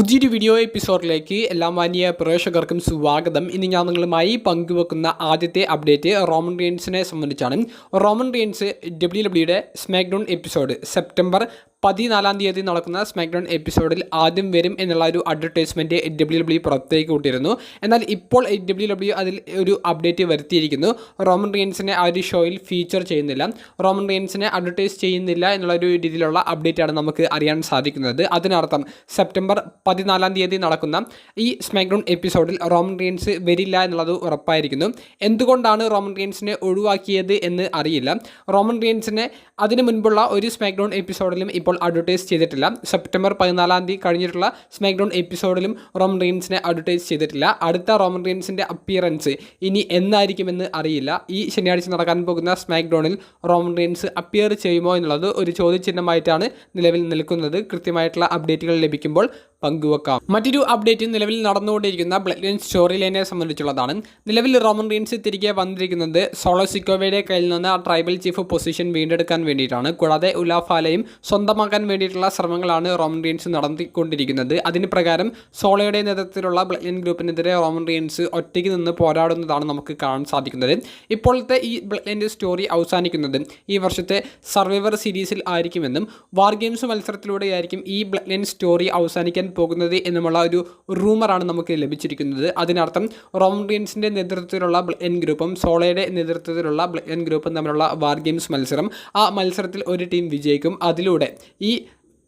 പുതിയൊരു വീഡിയോ എപ്പിസോഡിലേക്ക് എല്ലാ മാന്യ പ്രേക്ഷകർക്കും സ്വാഗതം. ഇന്ന് ഞാൻ നിങ്ങളുമായി പങ്കുവെക്കുന്ന ആദ്യത്തെ അപ്ഡേറ്റ് റോമൻ റീൻസിനെ സംബന്ധിച്ചാണ്. റോമൻ റീൻസ് ഡബ്ല്യു ഡബ്ല്യുടെ സ്മാക്ഡൗൺ എപ്പിസോഡ് സെപ്റ്റംബർ പതിനാലാം തീയതി നടക്കുന്ന സ്മാക്ഡൗൺ എപ്പിസോഡിൽ ആദ്യം വരും എന്നുള്ള ഒരു അഡ്വർടൈസ്മെന്റ് ഡബ്ല്യു ഡബ്ല്യു പുറത്തേക്ക് വിട്ടിരുന്നു എന്നാൽ ഇപ്പോൾ ഡബ്ല്യു ഡബ്ല്യു അതിൽ ഒരു അപ്ഡേറ്റ് വരുത്തിയിരിക്കുന്നു. റോമൻ റിയൻസിനെ ആ ഒരു ഷോയിൽ ഫീച്ചർ ചെയ്യുന്നില്ല. റോമൻ റിയൻസിനെ അഡ്വർടൈസ് ചെയ്യുന്നില്ല എന്നുള്ള ഒരു രീതിയിലുള്ള അപ്ഡേറ്റാണ് നമുക്ക് അറിയാൻ സാധിക്കുന്നത്. അതിനർത്ഥം സെപ്റ്റംബർ പതിനാലാം തീയതി നടക്കുന്ന ഈ സ്മാക്ഡൗൺ എപ്പിസോഡിൽ റോമൻ റിയൻസ് വരില്ല എന്നുള്ളത് ഉറപ്പായിരിക്കുന്നു. എന്തുകൊണ്ടാണ് റോമൻ റിയൻസിനെ ഒഴിവാക്കിയത് എന്ന് അറിയില്ല. റോമൻ റിയൻസിനെ അതിനു മുൻപുള്ള ഒരു സ്മാക്ഡൗൺ എപ്പിസോഡിലും ഇപ്പോൾ അഡ്വർടൈസ് ചെയ്തിട്ടില്ല. സെപ്റ്റംബർ പതിനാലാം തീയതി കഴിഞ്ഞിട്ടുള്ള സ്മാക്ഡൗൺ എപ്പിസോഡിലും റോമൻ റീൻസിനെ അഡ്വർടൈസ് ചെയ്തിട്ടില്ല. അടുത്ത റോമൻ റീൻസിന്റെ അപ്പിയറൻസ് ഇനി എന്നായിരിക്കുമെന്ന് അറിയില്ല. ഈ ശനിയാഴ്ച നടക്കാൻ പോകുന്ന സ്മാക്ഡൗണിൽ റോമൻ റീൻസ് അപ്പിയർ ചെയ്യുമോ എന്നുള്ളത് ഒരു ചോദ്യചിഹ്നമായിട്ടാണ് നിലവിൽ നിൽക്കുന്നത്. കൃത്യമായിട്ടുള്ള അപ്ഡേറ്റുകൾ ലഭിക്കുമ്പോൾ പങ്കുവെക്കാം. മറ്റൊരു അപ്ഡേറ്റ് നിലവിൽ നടന്നുകൊണ്ടിരിക്കുന്ന ബ്ലഡ് ലൈൻ സ്റ്റോറി ലൈനെ സംബന്ധിച്ചുള്ളതാണ്. നിലവിൽ റോമൻ റീൻസ് തിരികെ വന്നിരിക്കുന്നത് സോളോ സിക്കോവയുടെ കയ്യിൽ നിന്ന് ആ ട്രൈബൽ ചീഫ് പൊസിഷൻ വീണ്ടെടുക്കാൻ വേണ്ടിയിട്ടാണ്. കൂടാതെ ഉലാഫാലയും സ്വന്തമാക്കാൻ വേണ്ടിയിട്ടുള്ള ശ്രമങ്ങളാണ് റോമൻ റീൻസ് നടത്തിക്കൊണ്ടിരിക്കുന്നത്. അതിന് പ്രകാരം സോളോയുടെ നേതൃത്വത്തിലുള്ള ബ്ലഡ് ലൈൻ ഗ്രൂപ്പിനെതിരെ റോമൻ റീൻസ് ഒറ്റയ്ക്ക് നിന്ന് പോരാടുന്നതാണ് നമുക്ക് കാണാൻ സാധിക്കുന്നത്. ഇപ്പോഴത്തെ ഈ ബ്ലഡ് ലൈന്റെ സ്റ്റോറി അവസാനിക്കുന്നത് ഈ വർഷത്തെ സർവൈവർ സീരീസിൽ ആയിരിക്കുമെന്നും വാർ ഗെയിംസ് മത്സരത്തിലൂടെയായിരിക്കും ഈ ബ്ലഡ് ലൈൻ സ്റ്റോറി അവസാനിക്കാൻ പോകുന്നത് എന്നുമുള്ള ഒരു റൂമറാണ് നമുക്ക് ലഭിച്ചിരിക്കുന്നത്. അതിനർത്ഥം റോമൻറിയൻസിന്റെ നേതൃത്വത്തിലുള്ള എൻ ഗ്രൂപ്പും സോളയുടെ നേതൃത്വത്തിലുള്ള എൻ ഗ്രൂപ്പും തമ്മിലുള്ള വാർ ഗെയിംസ് മത്സരം. ആ മത്സരത്തിൽ ഒരു ടീം വിജയിക്കും. അതിലൂടെ ഈ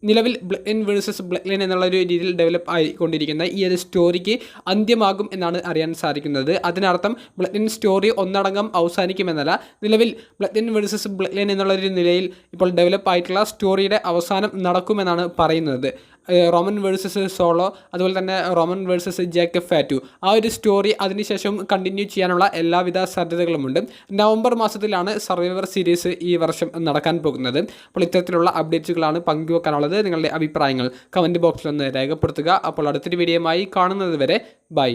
നിലവിൽ bloodline versus bloodline എന്നുള്ള ഒരു രീതിയിൽ ഡെവലപ്പ് ആയിക്കൊണ്ടിരിക്കുന്ന ഈ ഒരു സ്റ്റോറിക്ക് അന്ത്യമാകും എന്നാണ് അറിയാൻ സാധിക്കുന്നത്. അതിനർത്ഥം ബ്ലെൻ ലൈൻ സ്റ്റോറി ഒന്നടങ്കം അവസാനിക്കുമെന്നല്ല നിലവിൽ bloodline versus bloodline എന്നുള്ള ഒരു നിലയിൽ ഇപ്പോൾ ഡെവലപ്പ് ആയിട്ടുള്ള സ്റ്റോറിയുടെ അവസാനം നടക്കുമെന്നാണ് പറയുന്നത്. റോമൻ വേഴ്സസ് സോളോ അതുപോലെ തന്നെ റോമൻ വേഴ്സസ് ജേക്ക് ഫാറ്റു. ആ ഒരു സ്റ്റോറി അതിനുശേഷം കണ്ടിന്യൂ ചെയ്യാനുള്ള എല്ലാവിധ സാധ്യതകളുമുണ്ട്. നവംബർ മാസത്തിലാണ് സർവൈവർ സീരീസ് ഈ വർഷം നടക്കാൻ പോകുന്നത്. അപ്പോൾ ഇത്തരത്തിലുള്ള അപ്ഡേറ്റുകളാണ് പങ്കുവെക്കാനുള്ളത്. നിങ്ങളുടെ അഭിപ്രായങ്ങൾ കമന്റ് ബോക്സിൽ ഒന്ന് രേഖപ്പെടുത്തുക. അപ്പോൾ അടുത്തൊരു വീഡിയോയുമായി കാണുന്നത് വരെ ബൈ